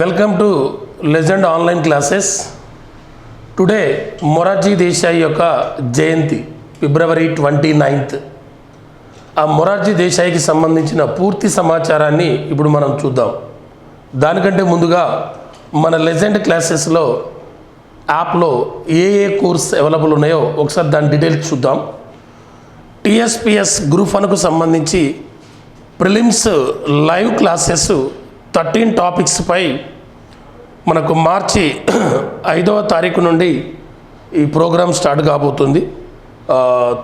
Welcome to legend online classes today Morarji Desai యొక్క జయంతి ఫిబ్రవరి twenty ninth ఆ మొరార్జీ దేశాయికి సంబంధించిన పూర్తి సమాచారాన్ని ఇప్పుడు మనం చూద్దాం. దానికంటే ముందుగా మన లెజెండ్ క్లాసెస్లో యాప్లో ఏ ఏ కోర్స్ అవైలబుల్ ఉన్నాయో ఒకసారి దాని డీటెయిల్స్ చూద్దాం. టీఎస్పిఎస్ గ్రూప్ వన్కు సంబంధించి ప్రిలిమ్స్ లైవ్ క్లాసెస్ థర్టీన్ టాపిక్స్పై మనకు మార్చి ఐదవ తారీఖు నుండి ఈ ప్రోగ్రామ్ స్టార్ట్ కాబోతుంది.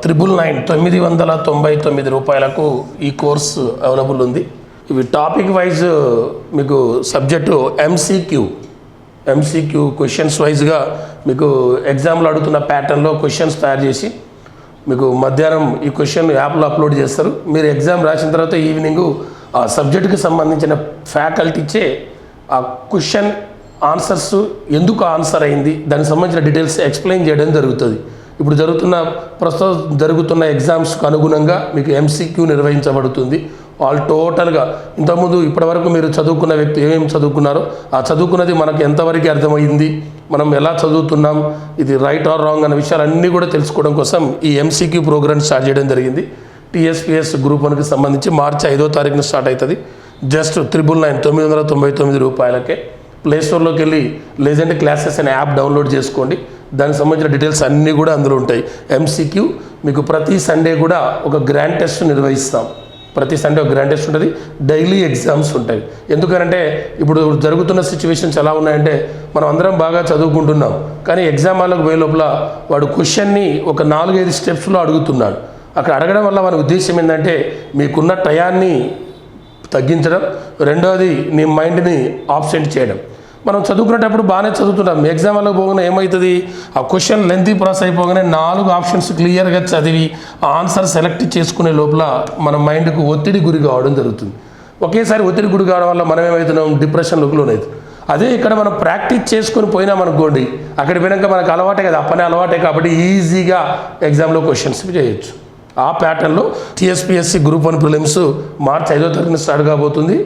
త్రిబుల్ నైన్ తొమ్మిది వందల తొంభై తొమ్మిది రూపాయలకు ఈ కోర్సు అవైలబుల్ ఉంది. ఇవి టాపిక్ వైజ్ మీకు సబ్జెక్టు ఎంసీక్యూ ఎంసీక్యూ క్వశ్చన్స్ వైజ్గా మీకు ఎగ్జామ్లో అడుగుతున్న ప్యాటర్న్లో క్వశ్చన్స్ తయారు చేసి మీకు మధ్యాహ్నం ఈ క్వశ్చన్ యాప్లో అప్లోడ్ చేస్తారు. మీరు ఎగ్జామ్ రాసిన తర్వాత ఈవినింగ్ ఆ సబ్జెక్టుకి సంబంధించిన ఫ్యాకల్టీచే ఆ క్వశ్చన్ ఆన్సర్స్ ఎందుకు ఆన్సర్ అయింది దానికి సంబంధించిన డీటెయిల్స్ ఎక్స్ప్లెయిన్ చేయడం జరుగుతుంది. ఇప్పుడు జరుగుతున్న ప్రస్తుతం జరుగుతున్న ఎగ్జామ్స్కు అనుగుణంగా మీకు ఎంసీక్యూ నిర్వహించబడుతుంది. వాళ్ళు టోటల్గా ఇంతకుముందు ఇప్పటివరకు మీరు చదువుకున్న వ్యక్తి ఏమేమి చదువుకున్నారో ఆ చదువుకున్నది మనకు ఎంతవరకు అర్థమైంది మనం ఎలా చదువుతున్నాం ఇది రైట్ ఆర్ రాంగ్ అనే విషయాలన్నీ కూడా తెలుసుకోవడం కోసం ఈ ఎంసీక్యూ ప్రోగ్రామ్ స్టార్ట్ చేయడం జరిగింది. టీఎస్పీఎస్ గ్రూప్ వన్కి సంబంధించి మార్చి ఐదో తారీఖున స్టార్ట్ అవుతుంది. జస్ట్ త్రిబుల్ నైన్ తొమ్మిది వందల తొంభై తొమ్మిది రూపాయలకే. ప్లే స్టోర్లోకి వెళ్ళి లెజెండ్ క్లాసెస్ అనే యాప్ డౌన్లోడ్ చేసుకోండి. దానికి సంబంధించిన డీటెయిల్స్ అన్నీ కూడా అందులో ఉంటాయి. ఎంసీక్యూ మీకు ప్రతి సండే కూడా ఒక గ్రాండ్ టెస్ట్ నిర్వహిస్తాం. ప్రతి సండే ఒక గ్రాండ్ టెస్ట్ ఉంటుంది. డైలీ ఎగ్జామ్స్ ఉంటాయి. ఎందుకంటే ఇప్పుడు జరుగుతున్న సిచ్యువేషన్స్ ఎలా ఉన్నాయంటే మనం అందరం బాగా చదువుకుంటున్నాం. కానీ ఎగ్జామ్ వాళ్ళకు పోయే లోపల వాడు క్వశ్చన్ని ఒక నాలుగైదు స్టెప్స్లో అడుగుతున్నాడు. అక్కడ అడగడం వల్ల మన ఉద్దేశం ఏంటంటే మీకున్న టయాన్ని తగ్గించడం. రెండవది నీ మైండ్ని ఆబ్సెంట్ చేయడం. మనం చదువుకునేటప్పుడు బాగానే చదువుతుంటాం. ఎగ్జామ్ వల్ల పోగానే ఏమవుతుంది? ఆ క్వశ్చన్ లెంతీ ప్రాసెస్ అయిపోగానే నాలుగు ఆప్షన్స్ క్లియర్గా చదివి ఆ ఆన్సర్ సెలెక్ట్ చేసుకునే లోపల మన మైండ్కు ఒత్తిడి గురి కావడం జరుగుతుంది. ఒకేసారి ఒత్తిడి గురి కావడం వల్ల మనం ఏమవుతున్నాం? డిప్రెషన్ లోనవుతుంది. అదే ఇక్కడ మనం ప్రాక్టీస్ చేసుకొని పోయినాం అనుకోండి అక్కడ పోయినాక మనకు అలవాటే కదా. అప్పనే అలవాటే కాబట్టి ఈజీగా ఎగ్జామ్లో క్వశ్చన్స్ చేయొచ్చు. ఆ ప్యాటర్న్లో TSPSC group one prelims March ఐదో తారీఖున స్టార్ట్ కాబోతుంది.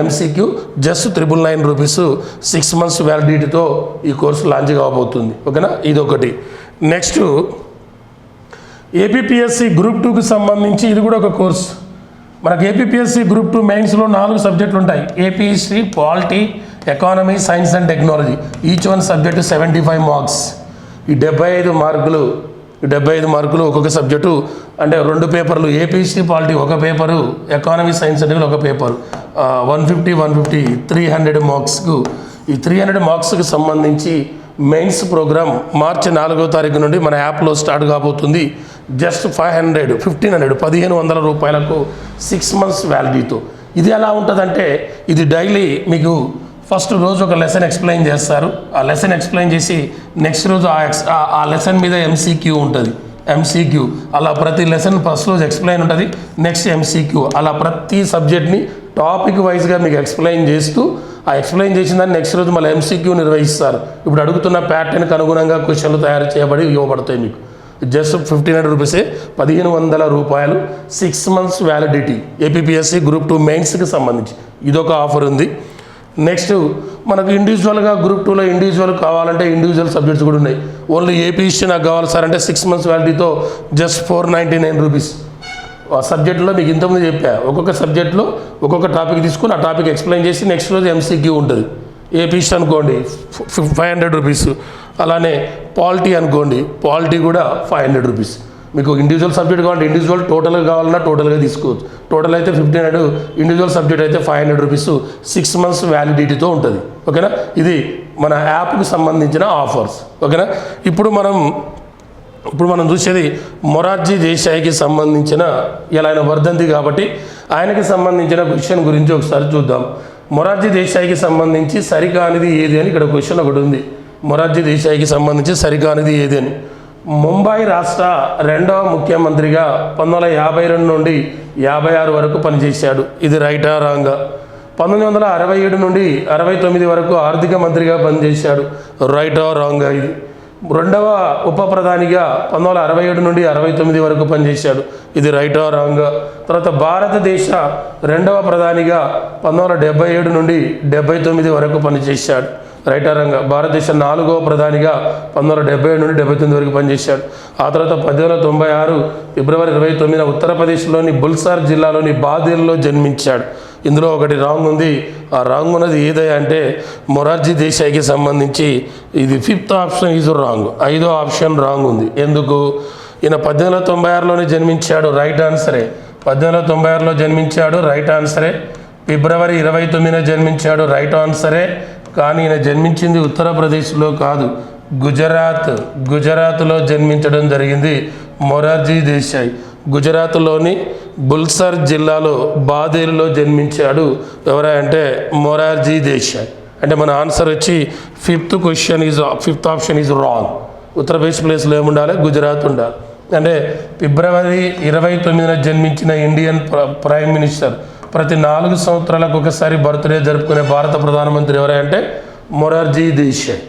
MCQ just triple nine rupees six months వ్యాలిడిటీతో ఈ కోర్సు లాంచ్ కాబోతుంది. ఓకేనా? ఇదొకటి. నెక్స్ట్ ఏపీపీఎస్సీ గ్రూప్ టూకి సంబంధించి ఇది కూడా ఒక కోర్స్ మనకు ఏపీపీఎస్సీ గ్రూప్ టూ మెయిన్స్లో నాలుగు సబ్జెక్టులు ఉంటాయి. AP history polity economy science and technology each one subject seventy five marks ఈ డెబ్బై ఐదు మార్కులు ఈ డెబ్బై ఐదు మార్కులు ఒక్కొక్క సబ్జెక్టు అంటే రెండు పేపర్లు ఏపీసీ పాలిటీ ఒక పేపరు ఎకానమీ సైన్స్ అనేది ఒక paper. One fifty one fifty three hundred మార్క్స్కు ఈ త్రీ హండ్రెడ్ మార్క్స్కి సంబంధించి మెయిన్స్ ప్రోగ్రామ్ మార్చి నాలుగో తారీఖు నుండి మన యాప్లో స్టార్ట్ కాబోతుంది. Just five hundred fifteen hundred పదిహేను వందల రూపాయలకు సిక్స్ మంత్స్ వ్యాలిడీతో ఇది ఎలా ఉంటుందంటే ఇది డైలీ మీకు ఫస్ట్ రోజు ఒక లెసన్ ఎక్స్ప్లెయిన్ చేస్తారు. ఆ లెసన్ ఎక్స్ప్లెయిన్ చేసి నెక్స్ట్ రోజు ఆ ఎక్స్ ఆ లెసన్ మీద ఎంసీక్యూ ఉంటుంది. ఎంసీక్యూ అలా ప్రతి లెసన్ ఫస్ట్ రోజు ఎక్స్ప్లెయిన్ ఉంటుంది. నెక్స్ట్ ఎంసీక్యూ అలా ప్రతి సబ్జెక్ట్ని టాపిక్ వైజ్గా మీకు ఎక్స్ప్లెయిన్ చేస్తూ ఆ ఎక్స్ప్లెయిన్ చేసిన దాన్ని నెక్స్ట్ రోజు మళ్ళీ ఎంసీక్యూ నిర్వహిస్తారు. ఇప్పుడు అడుగుతున్న ప్యాటర్న్కి అనుగుణంగా క్వశ్చన్లు తయారు చేయబడి ఇవ్వబడతాయి మీకు. జస్ట్ ఫిఫ్టీన్ హండ్రెడ్ రూపీసే పదిహేను వందల రూపాయలు six months validity APSC group two మెయిన్స్కి సంబంధించి. ఇదొక ఆఫర్ ఉంది. నెక్స్ట్ మనకు ఇండివిజువల్గా గ్రూప్ టూలో ఇండివిజువల్ కావాలంటే ఇండివిజువల్ సబ్జెక్ట్స్ కూడా ఉన్నాయి. ఓన్లీ ఏపీ హిస్టరీ నాకు కావాలి సార్ అంటే six months వ్యాలిటీతో just four ninety nine rupees ఆ సబ్జెక్ట్లో మీకు ఇంతకుముందు చెప్పా ఒక్కొక్క సబ్జెక్ట్లో ఒక్కొక్క టాపిక్ తీసుకుని ఆ టాపిక్ ఎక్స్ప్లెయిన్ చేసి నెక్స్ట్ రోజు ఎంసీక్యూ ఉంటుంది. ఏపీ హిస్టరీ అనుకోండి ఫైవ్ హండ్రెడ్ రూపీస్ అలానే పాలిటీ అనుకోండి పాలిటీ కూడా ఫైవ్ హండ్రెడ్ రూపీస్ మీకు ఇండివిజువల్ సబ్జెక్ట్ కావాలంటే ఇండివిజువల్ టోటల్గా కావాలన్నా టోటల్గా తీసుకోవచ్చు. టోటల్ అయితే ఫిఫ్టీన్ హండ్రెడ్ ఇండివిజువల్ సబ్జెక్ట్ అయితే five hundred rupees six months వ్యాలిడిటీతో ఉంటుంది. ఓకేనా? ఇది మన యాప్కి సంబంధించిన ఆఫర్స్ ఓకేనా? ఇప్పుడు మనం ఇప్పుడు మనం చూసేది మొరార్జీ దేశాయికి సంబంధించిన ఇలా ఆయన వర్ధంతి కాబట్టి ఆయనకి సంబంధించిన క్వశ్చన్ గురించి ఒకసారి చూద్దాం. మొరార్జీ దేశాయికి సంబంధించి సరికానిది ఏది అని ఇక్కడ క్వశ్చన్ ఒకటి ఉంది. మొరార్జీ దేశాయికి సంబంధించి సరికానిది ఏది అని. ముంబై రాష్ట్ర రెండవ ముఖ్యమంత్రిగా పంతొమ్మిది వందల యాభై రెండు నుండి యాభై ఆరు వరకు పనిచేశాడు. ఇది రైటా రాంగా. పంతొమ్మిది వందల అరవై ఏడు నుండి అరవై తొమ్మిది వరకు ఆర్థిక మంత్రిగా పనిచేశాడు. రైటా రాంగా ఇది. రెండవ ఉప ప్రధానిగా పంతొమ్మిది వందల అరవై ఏడు నుండి అరవై తొమ్మిది వరకు పనిచేశాడు. ఇది రైటా రాంగా. రాంగ్ తర్వాత భారతదేశ రెండవ ప్రధానిగా పంతొమ్మిది వందల డెబ్బై ఏడు నుండి డెబ్బై తొమ్మిది వరకు పనిచేశాడు. రైటర్ ఆర్ భారతదేశ నాలుగవ ప్రధానిగా పంతొమ్మిది వందల డెబ్బై నుండి డెబ్బై తొమ్మిది వరకు పనిచేశాడు. ఆ తర్వాత పద్దెనిమిది వందల తొంభై ఆరు ఫిబ్రవరి ఇరవై తొమ్మిదిన ఉత్తరప్రదేశ్లోని బుల్సార్ జిల్లాలోని బాదేల్లో జన్మించాడు. ఇందులో ఒకటి రాంగ్ ఉంది. ఆ రాంగ్ ఉన్నది ఏదయ్యా అంటే మొరార్జీ దేశాయికి సంబంధించి ఇది ఫిఫ్త్ ఆప్షన్ ఈజ్ రాంగ్. ఐదో ఆప్షన్ రాంగ్ ఉంది. ఎందుకు? ఈయన పద్దెనిమిది వందల తొంభై ఆరులోనే జన్మించాడు. రైట్ ఆన్సరే. పద్దెనిమిది వందల తొంభై ఆరులో జన్మించాడు. రైట్ ఆన్సరే. ఫిబ్రవరి ఇరవై తొమ్మిదిన జన్మించాడు. రైట్ ఆన్సరే. కానీ ఈయన జన్మించింది ఉత్తరప్రదేశ్లో కాదు. గుజరాత్ గుజరాత్లో జన్మించడం జరిగింది మొరార్జీ దేశాయ్. గుజరాత్లోని బుల్సర్ జిల్లాలో బాదేలులో జన్మించాడు ఎవరంటే మొరార్జీ దేశాయ్. అంటే మన ఆన్సర్ వచ్చి fifth question is fifth option is wrong. Uttar Pradesh ప్లేస్లో ఏముండాలి? గుజరాత్ ఉండాలి. అంటే ఫిబ్రవరి ఇరవై తొమ్మిదిన జన్మించిన ఇండియన్ ప్ర- ప్రైమ్ మినిస్టర్ ప్రతి నాలుగు సంవత్సరాలకు ఒకసారి బర్త్డే జరుపుకునే భారత ప్రధానమంత్రి ఎవరంటే మొరార్జీ దేశాయ్.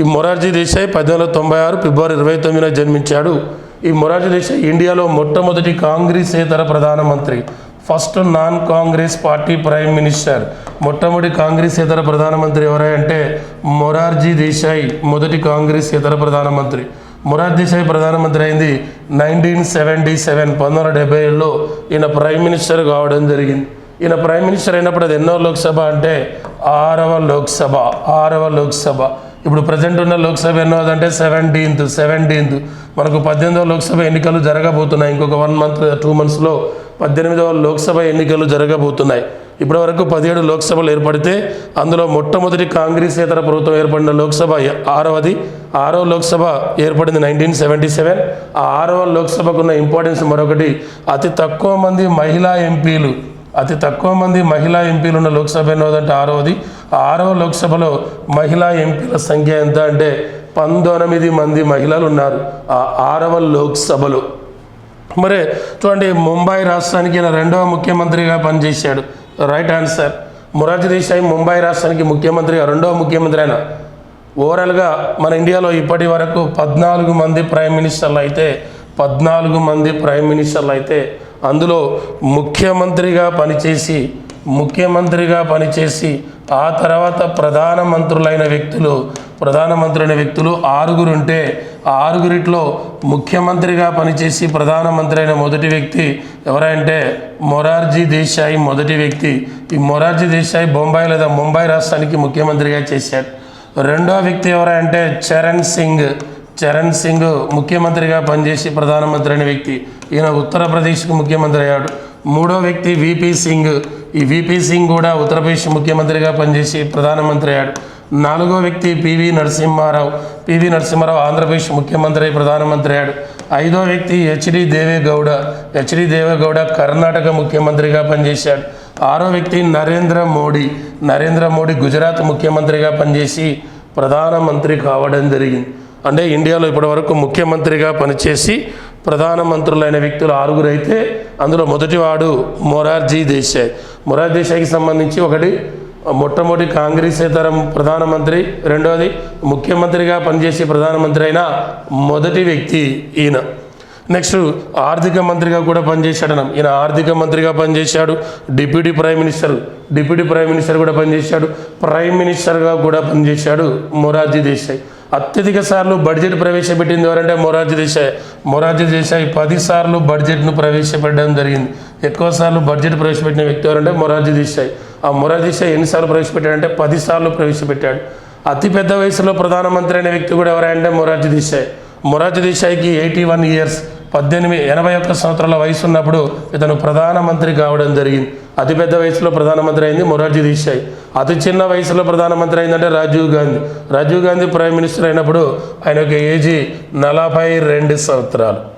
ఈ మొరార్జీ దేశాయ్ పద్దెనిమిది వందల తొంభై ఆరు ఫిబ్రవరి ఇరవై తొమ్మిదిన జన్మించాడు. ఈ మొరార్జీ దేశాయ్ ఇండియాలో మొట్టమొదటి కాంగ్రెసేతర ప్రధానమంత్రి first non Congress party prime minister. మొట్టమొదటి కాంగ్రెసేతర ప్రధానమంత్రి ఎవరంటే మొరార్జీ దేశాయ్ మొదటి కాంగ్రెసేతర ప్రధానమంత్రి. మొరార్జీ దేశాయ్ ప్రధానమంత్రి అయింది నైన్టీన్ సెవెంటీ సెవెన్ పంతొమ్మిది వందల డెబ్బై ఏడులో ఈయన ప్రైమ్ మినిస్టర్ కావడం జరిగింది. ఈయన ప్రైమ్ మినిస్టర్ అయినప్పుడు అది ఎన్నో లోక్సభ అంటే ఆరవ లోక్సభ ఆరవ లోక్సభ. ఇప్పుడు ప్రజెంట్ ఉన్న లోక్సభ ఎన్నోదంటే సెవెంటీన్త్ సెవెంటీన్త్ మనకు పద్దెనిమిదవ లోక్సభ ఎన్నికలు జరగబోతున్నాయి. ఇంకొక వన్ మంత్ టూ మంత్స్లో పద్దెనిమిదవ లోక్సభ ఎన్నికలు జరగబోతున్నాయి. ఇప్పటి వరకు పదిహేడు లోక్సభలు ఏర్పడితే అందులో మొట్టమొదటి కాంగ్రెసేతర ప్రభుత్వం ఏర్పడిన లోక్సభ ఆరవది. ఆరో లోక్సభ ఏర్పడింది నైన్టీన్ సెవెంటీ సెవెన్ ఆ ఆరవ లోక్సభకున్న ఇంపార్టెన్స్ మరొకటి అతి తక్కువ మంది మహిళా ఎంపీలు అతి తక్కువ మంది మహిళా ఎంపీలు ఉన్న లోక్సభ ఎన్నోదంటే ఆరవది. ఆరవ లోక్సభలో మహిళా ఎంపీల సంఖ్య ఎంత అంటే పంతొమ్మిది మంది మహిళలు ఉన్నారు ఆ ఆరవ లోక్సభలో. మరి చూడండి ముంబై రాష్ట్రానికి ఈయన రెండవ ముఖ్యమంత్రిగా పనిచేశాడు. Right answer. మొరార్జీ దేశాయి ముంబై రాష్ట్రానికి ముఖ్యమంత్రిగా రెండవ ముఖ్యమంత్రి అయినా ఓవరాల్గా మన ఇండియాలో ఇప్పటి వరకు పద్నాలుగు మంది ప్రైమ్ మినిస్టర్లు అయితే పద్నాలుగు మంది ప్రైమ్ మినిస్టర్లు అయితే అందులో ముఖ్యమంత్రిగా పనిచేసి ముఖ్యమంత్రిగా పనిచేసి ఆ తర్వాత ప్రధానమంత్రులైన వ్యక్తులు ప్రధానమంత్రులైన వ్యక్తులు ఆరుగురు ఉంటే ఆ ఆరుగురిట్లో ముఖ్యమంత్రిగా పనిచేసి ప్రధానమంత్రి అయిన మొదటి వ్యక్తి ఎవరంటే మొరార్జీ దేశాయి మొదటి వ్యక్తి. ఈ మొరార్జీ దేశాయి బొంబాయి లేదా ముంబై రాష్ట్రానికి ముఖ్యమంత్రిగా చేశాడు. రెండో వ్యక్తి ఎవరంటే చరణ్ సింగ్. చరణ్ సింగ్ ముఖ్యమంత్రిగా పనిచేసి ప్రధానమంత్రి అయిన వ్యక్తి. ఈయన ఉత్తరప్రదేశ్కి ముఖ్యమంత్రి అయ్యాడు. మూడో వ్యక్తి విపి సింగ్ ఈ విపి సింగ్ కూడా ఉత్తరప్రదేశ్ ముఖ్యమంత్రిగా పనిచేసి ప్రధానమంత్రి అయ్యాడు. నాలుగో వ్యక్తి పివి నరసింహారావు. పివి నరసింహారావు ఆంధ్రప్రదేశ్ ముఖ్యమంత్రి ప్రధానమంత్రి అయ్యాడు. ఐదో వ్యక్తి హెచ్డి దేవేగౌడ. హెచ్డి దేవేగౌడ కర్ణాటక ముఖ్యమంత్రిగా పనిచేశాడు. ఆరో వ్యక్తి నరేంద్ర మోడీ. నరేంద్ర మోడీ గుజరాత్ ముఖ్యమంత్రిగా పనిచేసి ప్రధానమంత్రి కావడం జరిగింది. అంటే ఇండియాలో ఇప్పటివరకు ముఖ్యమంత్రిగా పనిచేసి ప్రధానమంత్రులైన వ్యక్తులు ఆరుగురు అయితే అందులో మొదటివాడు మొరార్జీ దేశాయ్. మొరార్జీ దేశాయ్కి సంబంధించి ఒకటి మొట్టమొదటి కాంగ్రెసేతర ప్రధానమంత్రి రెండవది ముఖ్యమంత్రిగా పనిచేసే ప్రధానమంత్రి అయిన మొదటి వ్యక్తి ఈయన. నెక్స్ట్ ఆర్థిక మంత్రిగా కూడా పనిచేశాడు అన్నాం. ఈయన ఆర్థిక మంత్రిగా పనిచేశాడు deputy prime minister deputy prime minister కూడా పనిచేశాడు ప్రైమ్ మినిస్టర్గా కూడా పనిచేశాడు మొరార్జీ దేశాయ్. అత్యధిక సార్లు బడ్జెట్ ప్రవేశపెట్టింది ఎవరంటే మొరార్జీ దేశాయ్. మొరార్జీ దేశాయ్ పది సార్లు బడ్జెట్ను ప్రవేశపెట్టడం జరిగింది. ఎక్కువ సార్లు బడ్జెట్ ప్రవేశపెట్టిన వ్యక్తి ఎవరంటే మొరార్జీ దేశాయ్. ఆ మొరార్జీ దేశాయ్ ఎన్నిసార్లు ప్రవేశపెట్టాడంటే పది సార్లు ప్రవేశపెట్టాడు. అతి పెద్ద వయసులో ప్రధానమంత్రి అయిన వ్యక్తి కూడా ఎవరంటే మొరార్జీ దేశాయ్. మొరార్జీ దేశాయ్కి ఎయిటీ వన్ ఇయర్స్ పద్దెనిమిది ఎనభై ఒక్క సంవత్సరాల వయసు ఉన్నప్పుడు ఇతను ప్రధానమంత్రి కావడం జరిగింది. అతిపెద్ద వయసులో ప్రధానమంత్రి అయింది మొరార్జీ దేశాయ్. అతి చిన్న వయసులో ప్రధానమంత్రి అయిందంటే రాజీవ్ గాంధీ. రాజీవ్ గాంధీ ప్రైమ్ మినిస్టర్ అయినప్పుడు ఆయన యొక్క ఏజీ నలభై రెండు సంవత్సరాలు.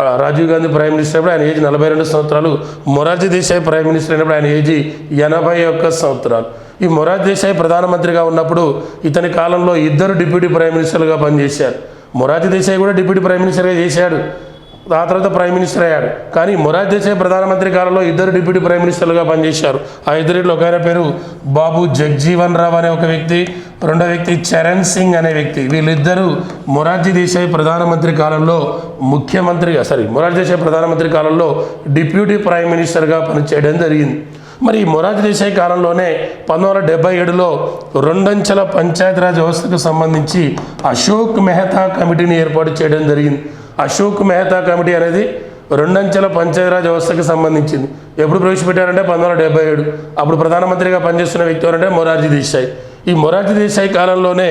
రాజీవ్ గాంధీ ప్రైమ్ మినిస్టర్ అయినప్పుడు ఆయన ఏజ్ నలభై రెండు సంవత్సరాలు. మొరార్జీ దేశాయ్ ప్రైమ్ మినిస్టర్ అయినప్పుడు ఆయన ఏజీ ఎనభై ఒక్క సంవత్సరాలు. ఈ మొరార్జీ దేశాయ్ ప్రధానమంత్రిగా ఉన్నప్పుడు ఇతని కాలంలో ఇద్దరు డిప్యూటీ ప్రైమ్ మినిస్టర్లుగా పనిచేశారు. మొరార్జీ దేశాయ్ కూడా డిప్యూటీ ప్రైమ్ మినిస్టర్గా చేశాడు. ఆ తర్వాత ప్రైమ్ మినిస్టర్ అయ్యాడు. కానీ మొరార్జీ దేశాయ్ ప్రధానమంత్రి కాలంలో ఇద్దరు డిప్యూటీ ప్రైమ్ మినిస్టర్లుగా పనిచేశారు. ఆ ఇద్దరిలో ఒక ఆయన పేరు బాబు జగ్జీవన్ రావు అనే ఒక వ్యక్తి రెండో వ్యక్తి చరణ్ సింగ్ అనే వ్యక్తి. వీళ్ళిద్దరూ మొరార్జీ దేశాయ్ ప్రధానమంత్రి కాలంలో ముఖ్యమంత్రిగా సారీ మొరార్జీ దేశాయ్ ప్రధానమంత్రి కాలంలో డిప్యూటీ ప్రైమ్ మినిస్టర్గా పనిచేయడం జరిగింది. మరి మొరార్జీ దేశాయ్ కాలంలోనే పంతొమ్మిది వందల డెబ్బై ఏడులో రెండంచెల పంచాయతీరాజ్ వ్యవస్థకు సంబంధించి అశోక్ మెహతా కమిటీని ఏర్పాటు చేయడం జరిగింది. అశోక్ మెహతా కమిటీ అనేది రెండంచెల పంచాయతీరాజ్ వ్యవస్థకి సంబంధించింది. ఎప్పుడు ప్రవేశపెట్టారంటే పంతొమ్మిది వందల డెబ్బై ఏడు. అప్పుడు ప్రధానమంత్రిగా పనిచేస్తున్న వ్యక్తి ఎవరంటే మొరార్జీ దేశాయ్. ఈ మొరార్జీ దేశాయ్ కాలంలోనే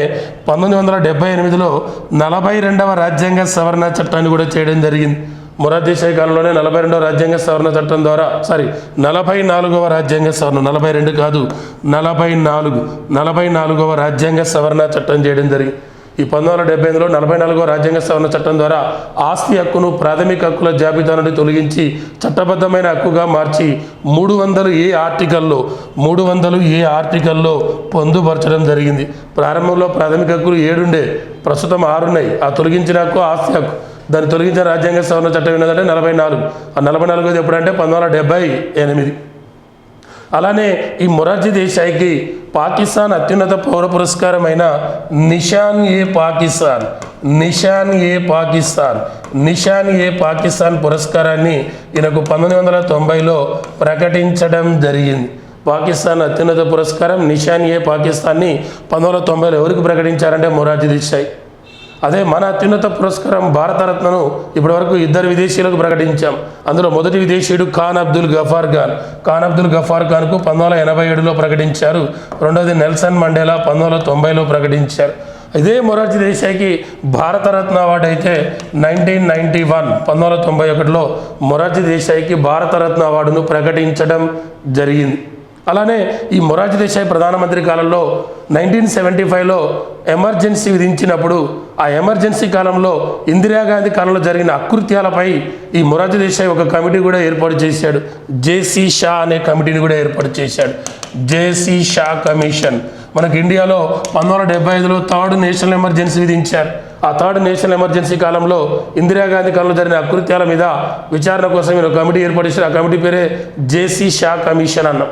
పంతొమ్మిది వందల డెబ్బై ఎనిమిదిలో నలభై రెండవ రాజ్యాంగ సవరణ చట్టాన్ని కూడా చేయడం జరిగింది. మొరార్జీ దేశాయ్ కాలంలోనే నలభై రెండవ రాజ్యాంగ సవరణ చట్టం ద్వారా సారీ నలభై నాలుగవ రాజ్యాంగ సవరణ నలభై రెండు కాదు నలభై నాలుగు నలభై నాలుగవ రాజ్యాంగ సవరణ చట్టం చేయడం జరిగింది. ఈ పంతొమ్మిది వందల డెబ్బై ఎనిమిదిలో నలభై నాలుగో రాజ్యాంగ సవరణ చట్టం ద్వారా ఆస్తి హక్కును ప్రాథమిక హక్కుల జాబితా నుండి తొలగించి చట్టబద్ధమైన హక్కుగా మార్చి మూడు వందలు ఏ ఆర్టికల్లో మూడు వందలు ఏ ఆర్టికల్లో పొందుపరచడం జరిగింది. ప్రారంభంలో ప్రాథమిక హక్కులు ఏడుండే ప్రస్తుతం ఆరున్నాయి. ఆ తొలగించిన హక్కు ఆస్తి హక్కు. దాన్ని తొలగించిన రాజ్యాంగ సవరణ చట్టం ఏంటంటే నలభై నాలుగు. ఆ నలభై నాలుగోది ఎప్పుడంటే పంతొమ్మిది వందల డెబ్బై ఎనిమిది. అలానే ఈ మొరార్జీ దేశాయికి పాకిస్తాన్ అత్యున్నత పౌర పురస్కారమైన నిషాన్ ఏ పాకిస్తాన్ నిషాన్ ఏ పాకిస్తాన్ నిషాన్ ఏ పాకిస్తాన్ పురస్కారాన్ని ఈయనకు పంతొమ్మిది వందల తొంభైలో ప్రకటించడం జరిగింది. పాకిస్తాన్ అత్యున్నత పురస్కారం నిషాన్ ఏ పాకిస్తాన్ని పంతొమ్మిది వందల తొంభైలో ఎవరికి ప్రకటించారంటే మొరార్జీ దేశాయ్. అదే మన అత్యున్నత పురస్కారం భారతరత్నను ఇప్పటివరకు ఇద్దరు విదేశీయులకు ప్రకటించాం. అందులో మొదటి విదేశీయుడు ఖాన్ అబ్దుల్ గఫార్ ఖాన్. ఖాన్ అబ్దుల్ గఫార్ ఖాన్కు పంతొమ్మిది వందల ఎనభై ఏడులో ప్రకటించారు. రెండవది నెల్సన్ మండేలా పంతొమ్మిది వందల తొంభైలో ప్రకటించారు. ఇదే మొరార్జీ దేశాయికి భారతరత్న అవార్డు అయితే నైన్టీన్ నైంటీ వన్ పంతొమ్మిది వందల తొంభై ఒకటిలో మొరార్జీ దేశాయికి భారతరత్న అవార్డును ప్రకటించడం జరిగింది. అలానే ఈ మొరార్జీ దేశాయ్ ప్రధానమంత్రి కాలంలో నైన్టీన్ సెవెంటీ ఫైవ్లో ఎమర్జెన్సీ విధించినప్పుడు ఆ ఎమర్జెన్సీ కాలంలో ఇందిరాగాంధీ కాలంలో జరిగిన అకృత్యాలపై ఈ మొరార్జీ దేశాయ్ ఒక కమిటీ కూడా ఏర్పాటు చేశాడు. జేసీ షా అనే కమిటీని కూడా ఏర్పాటు చేశాడు. JC Shah commission. మనకి ఇండియాలో పంతొమ్మిది వందల డెబ్బై ఐదులో థర్డ్ నేషనల్ ఎమర్జెన్సీ విధించారు. ఆ థర్డ్ నేషనల్ ఎమర్జెన్సీ కాలంలో ఇందిరాగాంధీ కాలంలో జరిగిన అకృత్యాల మీద విచారణ కోసం ఈయన కమిటీ ఏర్పాటు చేశారు. ఆ కమిటీ పేరే జేసీ షా కమిషన్ అన్నాం.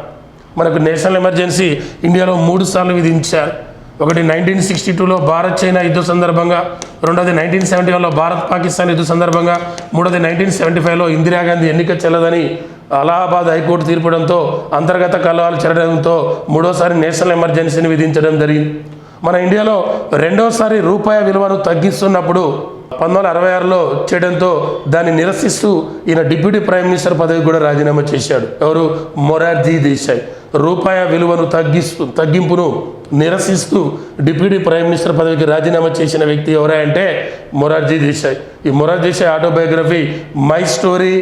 మనకు నేషనల్ ఎమర్జెన్సీ ఇండియాలో మూడు సార్లు విధించారు. ఒకటి నైన్టీన్ సిక్స్టీ టూలో భారత్ చైనా యుద్ధ సందర్భంగా రెండోది నైన్టీన్ సెవెంటీ వన్లో భారత్ పాకిస్తాన్ యుద్ధ సందర్భంగా మూడోది నైన్టీన్ సెవెంటీ ఫైవ్లో ఇందిరాగాంధీ ఎన్నిక చెల్లదని అలహాబాద్ హైకోర్టు తీర్పడంతో అంతర్గత కలవాలు చేరడంతో మూడోసారి నేషనల్ ఎమర్జెన్సీని విధించడం జరిగింది. మన ఇండియాలో రెండోసారి రూపాయి విలువను తగ్గిస్తున్నప్పుడు పంతొమ్మిది వందల అరవై ఆరులో చేయడంతో దాన్ని నిరసిస్తూ ఈయన డిప్యూటీ ప్రైమ్ మినిస్టర్ పదవి కూడా రాజీనామా చేశాడు. ఎవరు? మొరార్జీ దేశాయ్. రూపాయి విలువను తగ్గిస్తూ తగ్గింపును నిరసిస్తూ డిప్యూటీ ప్రైమ్ మినిస్టర్ పదవికి రాజీనామా చేసిన వ్యక్తి ఎవరా అంటే మొరార్జీ దేశాయ్. ఈ Morarji Desai autobiography my story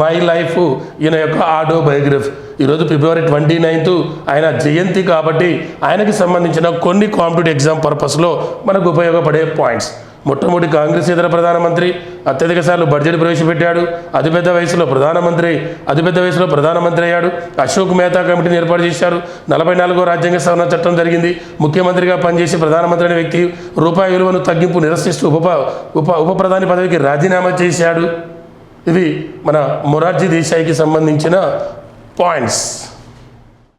my life ఈయన యొక్క ఆటోబయోగ్రఫీ. ఈరోజు ఫిబ్రవరి ట్వంటీ నైన్త్ ఆయన జయంతి కాబట్టి ఆయనకి సంబంధించిన కొన్ని కాంపిటేటివ్ ఎగ్జామ్ పర్పస్లో మనకు ఉపయోగపడే పాయింట్స్. మొట్టమొదటి కాంగ్రెస్ ఇతర ప్రధానమంత్రి అత్యధిక సార్లు బడ్జెట్ ప్రవేశపెట్టాడు. అతిపెద్ద వయసులో ప్రధానమంత్రి అతిపెద్ద వయసులో ప్రధానమంత్రి అయ్యాడు. అశోక్ మేహతా కమిటీని ఏర్పాటు చేశారు. నలభై నాలుగో రాజ్యాంగ సవరణ చట్టం జరిగింది. ముఖ్యమంత్రిగా పనిచేసి ప్రధానమంత్రి అనే వ్యక్తి రూపాయి విలువను తగ్గింపు నిరసిస్తూ ఉప ఉప ఉప ప్రధాని పదవికి రాజీనామా చేశాడు. ఇవి మన మొరార్జీ దేశాయికి సంబంధించిన పాయింట్స్.